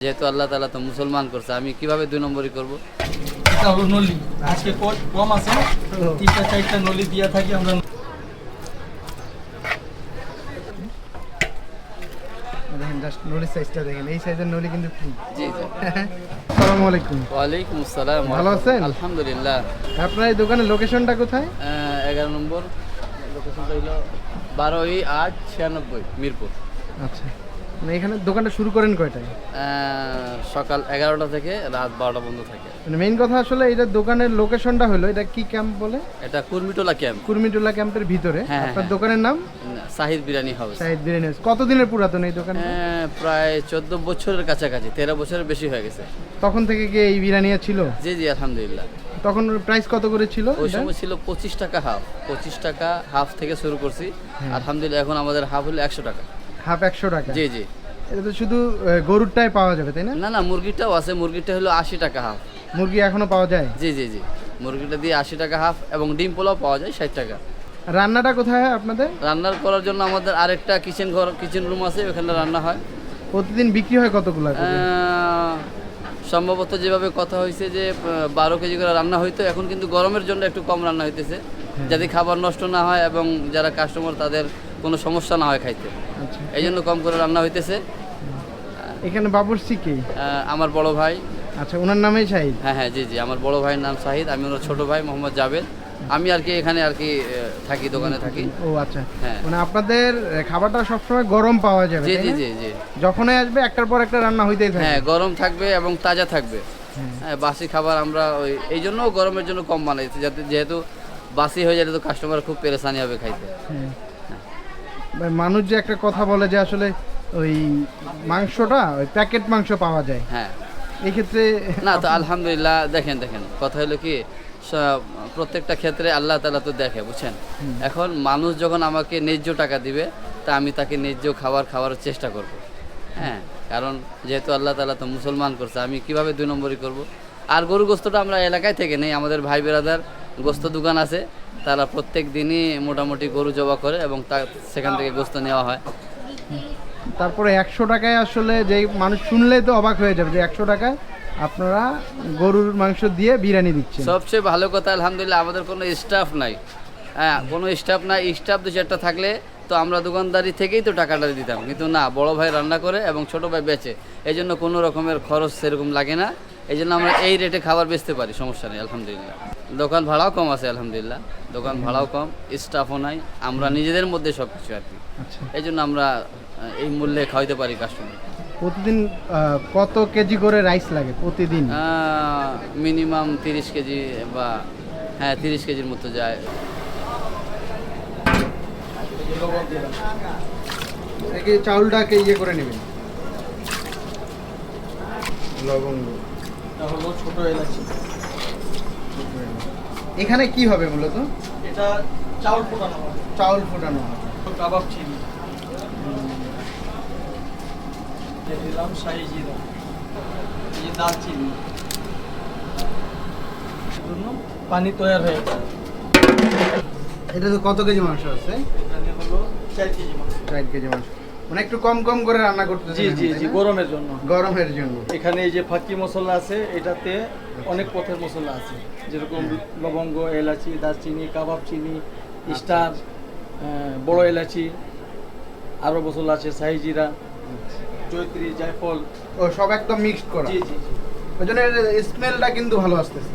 যেহেতু আল্লাহ তালা তো মুসলমান করছে আমি কীভাবে দুই নম্বরই করব? এটা হলো নলি। আজকে কম আছে তিনটা চারটা নলি দিয়া থাকি আমরা। দেখেন জাস্ট নলি সাইজটা দেখেন এই সাইজের নলি কিন্তু ফ্রি জি জি। আসসালামু আলাইকুম। ওয়ালাইকুম আসসালাম। ভালো আছেন? আলহামদুলিল্লাহ। আপনার এই দোকানের লোকেশনটা কোথায়? আহ, এগারো নম্বর। লোকেশনটা হইল বারোই আট ছিয়ানব্বই মিরপুর। আচ্ছা। মানে এখানে দোকানটা শুরু করেন কয়টায়? সকাল এগারোটা থেকে রাত বারোটা বন্ধ থাকে। মানে মেইন কথা আসলে এটা দোকানের লোকেশনটা হলো এটা কি ক্যাম্প বলে? এটা কুর্মিটোলা ক্যাম্প কুর্মিটুল্লা ক্যাম্পের ভিতরে। হ্যাঁ, আপনার হ্যাঁ। দোকানের নাম? Sahid biryani house Saeed biryani house. কতদিনের পুরাতন এই দোকান আহ, প্রায় চোদ্দ বছরের কাছাকাছি তেরো বছরের বেশি হয়ে গেছে। তখন থেকে কি এই বিরিয়ানি ছিল? জি জি আলহামদুলিল্লাহ। তখন প্রাইস কত করে ছিল ওই সময় ছিল পঁচিশ টাকা হাফ পঁচিশ টাকা হাফ থেকে শুরু করছি। হ্যাঁ। আলহামদুলিল্লাহ এখন আমাদের হাফ হলো একশো টাকা। হাফ একশো টাকা। জি জি। এটা তো শুধু গরুরটাই পাওয়া যাবে তাই না? না না মুরগিটাও আছে। মুরগিটা হলো আশি টাকা হাফ। মুরগি এখনও পাওয়া যায়? জি জি জি। মুরগিটা দিয়ে আশি টাকা হাফ এবং ডিম পোলাও পাওয়া যায় ষাট টাকা। রান্নাটা কোথায় হয় আপনাদের? রান্নার করার জন্য আমাদের আরেকটা কিচেন ঘর কিচেন রুম আছে ওখানে রান্না হয়। প্রতিদিন বিক্রি হয় কতগুলো সম্ভবত যেভাবে কথা হয়েছে যে বারো কেজি করে রান্না হইতো এখন কিন্তু গরমের জন্য একটু কম রান্না হইতেছে। যাতে খাবার নষ্ট না হয় এবং যারা কাস্টমার তাদের কোনো সমস্যা না হয় খাইতে। আচ্ছা। এই জন্য কম করে রান্না হইতেছে। এখানে বাবুর্চি কে? আমার বড় ভাই। আচ্ছা ওনার নামেই শাহিদ হ্যাঁ হ্যাঁ জি জি আমার বড় ভাইয়ের নাম শাহিদ আমি ওনার ছোট ভাই মোহাম্মদ জাবেদ। আমি আর কি এখানে আর কি থাকি দোকানে থাকি। ও আচ্ছা। হ্যাঁ। মানে আপনাদের খাবারটা সবসময় গরম পাওয়া যাবে জি জি জি জি। যখনই আসবে একটার পর একটা রান্না হইতেই থাকে হ্যাঁ গরম থাকবে এবং তাজা থাকবে। হ্যাঁ। হ্যাঁ বাসি খাবার আমরা ওই এই জন্য গরমের জন্য কম বানাইছি যাতে যেহেতু বাসি হয়ে যাবে তো কাস্টমার খুব পেরেশানি হবে খাইতে। হ্যাঁ। মানুষ যে একটা কথা বলে যে আসলে ওই মাংসটা ওই প্যাকেট মাংস পাওয়া যায়। হ্যাঁ। এই ক্ষেত্রে না তো আলহামদুলিল্লাহ দেখেন দেখেন। কথা হলো কি প্রত্যেকটা ক্ষেত্রে আল্লাহ তালা তো দেখে বুঝছেন? এখন মানুষ যখন আমাকে ন্যায্য টাকা দিবে তা আমি তাকে ন্যায্য খাবার খাওয়ার চেষ্টা করব। হ্যাঁ কারণ যেহেতু আল্লাহ তালা তো মুসলমান করছে আমি কীভাবে দুই নম্বরই করব? আর গরু গোস্তটা আমরা এলাকায় থেকে নেই আমাদের ভাই বেরাদার গোস্ত দোকান আছে তারা প্রত্যেক দিনই মোটামুটি গরু জবা করে এবং তা সেখান থেকে গোস্ত নেওয়া হয়। তারপরে একশো টাকায় আসলে যে মানুষ শুনলেই তো অবাক হয়ে যাবে যে একশো টাকায় আপনারা গরুর মাংস দিয়ে বিরিয়ানি দিচ্ছেন। সবচেয়ে ভালো কথা, আলহামদুলিল্লাহ, আমাদের কোনো স্টাফ নাই। হ্যাঁ কোনো স্টাফ নাই। স্টাফ দু চারটা থাকলে তো আমরা দোকানদারি থেকেই তো টাকাটা দিতাম। কিন্তু না, বড় ভাই রান্না করে এবং ছোট ভাই বেচে। এই জন্য কোনো রকমের খরচ সেরকম লাগে না। এই জন্য আমরা এই রেটে খাবার বেচতে পারি সমস্যা নেই আলহামদুলিল্লাহ। দোকান ভাড়াও কম আছে আলহামদুলিল্লাহ। দোকান ভাড়াও কম স্টাফও নাই আমরা নিজেদের মধ্যে সব কিছু আর কি। আচ্ছা। এই জন্য আমরা এই মূল্যে খাওয়াইতে পারি কাস্টমার প্রতিদিন কত কেজি করে রাইস লাগে প্রতিদিন? মিনিমাম তিরিশ কেজি বা হ্যাঁ তিরিশ কেজির মতো যায়। চাউলটাকে ইয়ে করে নেবেন। লবঙ্গ। এটা হলো ছোট এলাচি। এখানে কি হবে মূলত? এটা চাউল ফোটানো হয় চাউল ফোটানো হবে। কাবাব চিনি। দিলাম শাহি জিরা। এই দারচিনি। জন্য পানি তৈরি হয়ে এটা তো কত কেজি মাংস আছে? এখানে হলো চার কেজি মাছ চার কেজি মাংস। মানে একটু কম কম করে রান্না করতে জি জি জি গরমের জন্য। গরমের জন্য। এখানে এই যে ফাঁকি মশলা আছে এটাতে অনেক পথের মশলা আছে। যেরকম লবঙ্গ এলাচি দারচিনি কাবাব চিনি স্টার বড় এলাচি আরও মশলা আছে শাহি জিরা জয়ত্রী জায়ফল। ও সব একদম মিক্সড করা। জি জি জি। ওই জন্য স্মেলটা কিন্তু ভালো আসতেছে।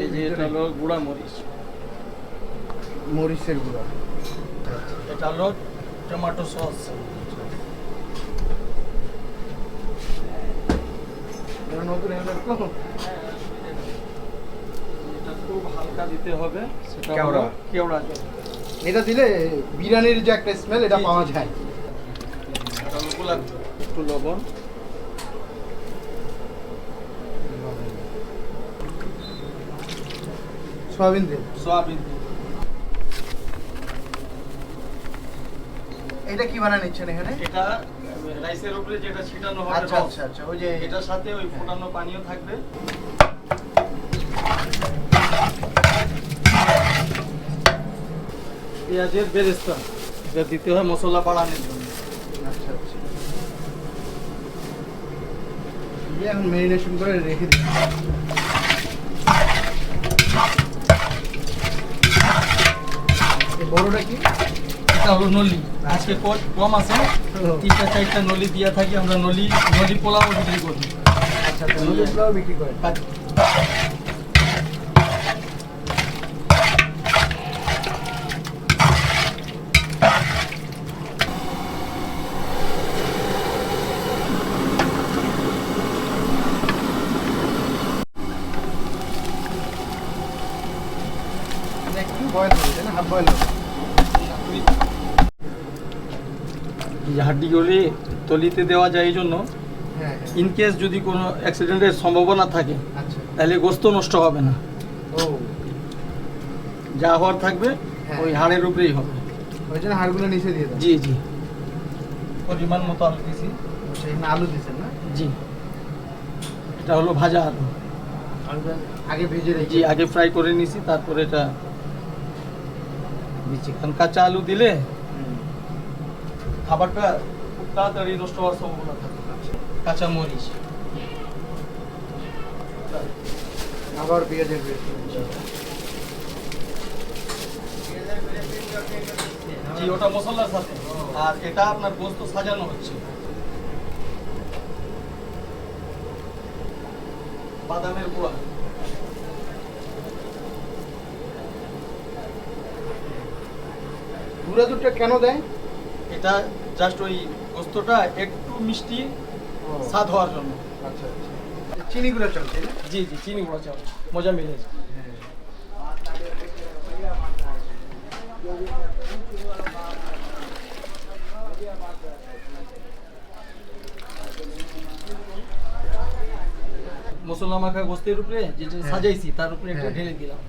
এই যে এটা হলো গুঁড়া মরিচ। মরিচের গুঁড়া। এটা হলো টমেটো সস এটা নতুন এটা খুব হালকা দিতে হবে সেটা কেওড়া। কেওড়া এটা দিলে বিরিয়ানির যে একটা স্মেল এটা পাওয়া যায়। একটু লবণ সয়াবিন তেল সয়াবিন তেল। এটা কি বানায় নিচ্ছেন এখানে? এটা রাইসের উপরে যেটা ছিটানো হবে আচ্ছা আচ্ছা আচ্ছা ওই যে এটার সাথে ওই ফোটানো পানিও থাকবে। পেঁয়াজের বেরেস্তা এটা দিতে হয় মশলা বাড়ানোর জন্য। আচ্ছা আচ্ছা। এখন মেরিনেশন করে রেখে দিই বড়টা কি? এটা হলো নলি। আজকে কম আছে। তিনটা চারটা নলি দিয়া থাকি আমরা নলি নলি পোলাও বিক্রি করি। আচ্ছা নলি পোলাও বিক্রি করেন আর- মানে একটু বয়েল হবে তাই না হাফ বয়েল হবে এই হাড্ডিগুলি তলিতে দেওয়া যায় এই জন্য। হ্যাঁ হ্যাঁ। ইন কেস যদি কোনো অ্যাক্সিডেন্টের সম্ভাবনা থাকে আচ্ছা। তাহলে গোস্ত নষ্ট হবে না। ও। যা হওয়ার থাকবে হ্যাঁ। ওই হাড়ের উপরেই হবে। ওই জন্য হাড়গুলো নিচে দিয়ে জি জি। পরিমাণ মতো আলু দিছি সেখানে আলু না? জি। এটা হলো ভাজা আলু। আগে ভেজে রেখে জি আগে ফ্রাই করে নিছি তারপরে এটা দিচ্ছি। কারণ কাঁচা আলু দিলে। খাবারটা খুব তাড়াতাড়ি নষ্ট হওয়ার সম্ভাবনা থাকে। কাঁচা মরিচ আবার পেঁয়াজের জি ওটা মশলার সাথে। আর এটা আপনার গোস্ত সাজানো হচ্ছে। বাদামের গুঁড়া। গুঁড়া দুধটা কেন দেয়? এটা জাস্ট ওই গোস্তটা একটু মিষ্টি স্বাদ হওয়ার জন্য। আচ্ছা আচ্ছা। চিনি গুঁড়া জি জি চিনি গুঁড়া চাল। মজা হ্যাঁ মশলা মাখা গোস্তের উপরে যেটা হ্যাঁ। সাজাইছি তার উপরে একটু হ্যাঁ। ঢেলে দিলাম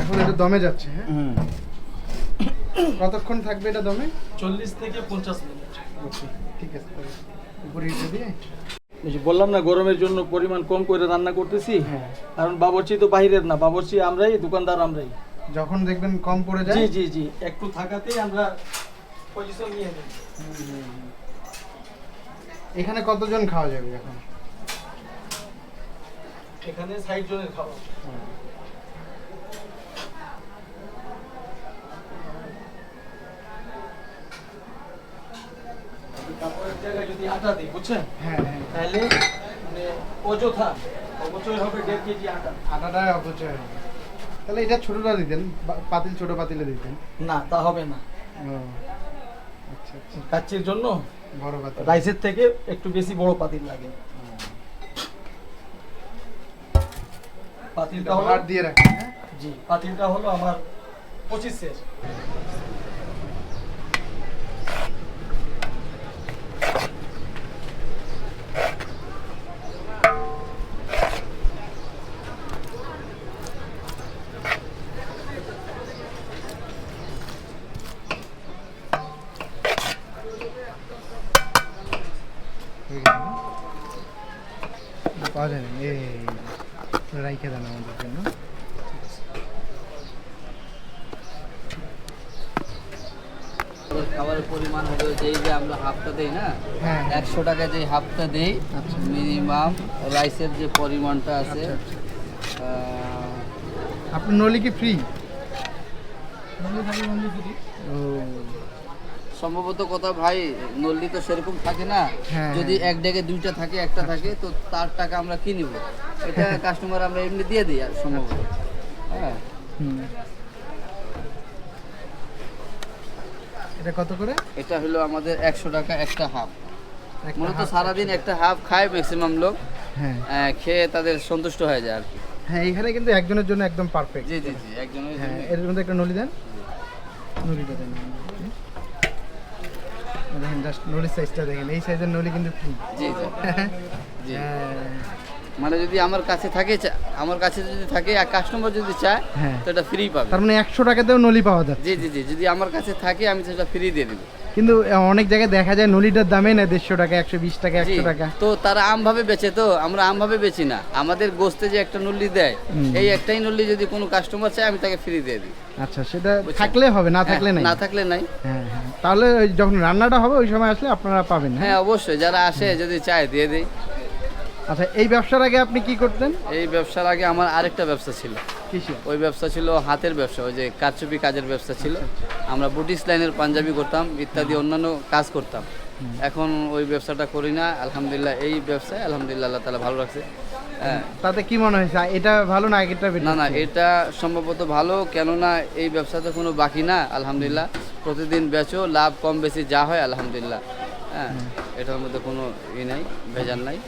এখন এটা দমে যাচ্ছে হ্যাঁ? কতক্ষণ থাকবে এটা দমে? চল্লিশ থেকে পঞ্চাশ মিনিট। ঠিক আছে উপরে হিটে দিয়ে। বললাম না গরমের জন্য পরিমাণ কম করে রান্না করতেছি। হ্যাঁ। কারণ বাবরচি তো বাইরের না বাবরচি আমরাই দোকানদার আমরাই। যখন দেখবেন কম পড়ে যায়? জি জি একটু থাকাতেই আমরা পজিশন নিয়ে নিই। এখানে কতজন খাওয়া যাবে এখন? এখানে ষাট জনের খাবার কাপড়ের জায়গায় যদি আটা দিই বুঝছেন? হ্যাঁ হ্যাঁ। তাহলে মানে অযথা অবচয় হবে দেড় কেজি আটা। আটাটা অপচয় হবে। তাহলে এটা ছোটটা দিতেন পাতিল ছোট পাতিলে দিতেন। না তা হবে না। আচ্ছা আচ্ছা। কাচ্চির জন্য বড় পাতিল। রাইসের থেকে একটু বেশি বড় পাতিল লাগে। পাতিলটা হলো দিয়ে রাখেন হ্যাঁ? জি পাতিলটা হলো আমার পঁচিশের হয়ে গেল না? পাওয়া যায় না এই রাইখে দেন আমাদের জন্য খাবারের পরিমাণ হলো যে এই যে আমরা হাফটা দেই না হ্যাঁ হ্যাঁ। একশো টাকা যে হাফটা দেই আচ্ছা। মিনিমাম রাইসের যে পরিমাণটা আছে আচ্ছা, আচ্ছা। আপনার নলি কি ফ্রি ও সম্ভবত কথা ভাই নল্লি তো সেরকম থাকে না। হ্যাঁ, যদি হ্যাঁ। এক ডেকে দুইটা থাকে একটা থাকে তো তার টাকা আমরা কি নিব? এটা কাস্টমার আমরা এমনি দিয়ে দিই আর সম্ভবত। হ্যাঁ। এটা কত করে? এটা হলো আমাদের একশো টাকা একটা হাফ। মূলত সারাদিন একটা হাফ খায় ম্যাক্সিমাম লোক। হ্যাঁ। আহ, খেয়ে তাদের সন্তুষ্ট হয়ে যায় আর কি। হ্যাঁ এখানে কিন্তু একজনের জন্য একদম পারফেক্ট জি জি জি একজনের হ্যাঁ জন্য- এর মধ্যে একটা নলি দেন। নলিটা দেন। জাস্ট নলি সাইজটা দেখেন। এই সাইজের নলি কিন্তু ফ্রি জি জি। জি। মানে যদি আমার কাছে থাকে আমার কাছে যদি থাকে এক কাস্টমার যদি চায় হ্যাঁ। তো এটা ফ্রি পাবে। তার মানে একশো টাকাতেও নলি পাওয়া যাচ্ছে জি জি জি যদি আমার কাছে থাকে আমি সেটা ফ্রি দিয়ে দিব। কিন্তু অনেক জায়গায় দেখা যায় নলিটার দামে না দেড়শো টাকা একশো বিশ টাকা একশো টাকা। তো তারা আমভাবে বেচে তো আমরা আমভাবে বেচি না। আমাদের গোস্তে যে একটা নল্লি দেয় এই একটাই নল্লি যদি কোনো কাস্টমার চায় আমি তাকে ফ্রি দিয়ে দিই। আচ্ছা সেটা থাকলে হবে না থাকলে হ্যাঁ, নাই? না থাকলে নাই। হ্যাঁ হ্যাঁ। তাহলে যখন রান্নাটা হবে ওই সময় আসলে আপনারা পাবেন হ্যাঁ? হ্যাঁ অবশ্যই। যারা আসে যদি চায় দিয়ে দিই। আচ্ছা এই ব্যবসার আগে আপনি কি করতেন? এই ব্যবসার আগে আমার আরেকটা ব্যবসা ছিল। ওই ব্যবসা ছিল হাতের ব্যবসা ওই যে কারচুপি কাজের ব্যবসা ছিল। আমরা বুটিস লাইনের পাঞ্জাবি করতাম ইত্যাদি অন্যান্য কাজ করতাম। এখন ওই ব্যবসাটা করি না আলহামদুলিল্লাহ এই ব্যবসায় আলহামদুলিল্লাহ আল্লাহ তালা ভালো রাখছে। হ্যাঁ। তাতে কি মনে হয়েছে? এটা ভালো না বেটার না না এটা সম্ভবত ভালো কেননা এই ব্যবসাতে কোনো বাকি না আলহামদুলিল্লাহ। প্রতিদিন বেচো লাভ কম বেশি যা হয় আলহামদুলিল্লাহ। হ্যাঁ এটার মধ্যে কোনো ই নাই ভেজাল নাই।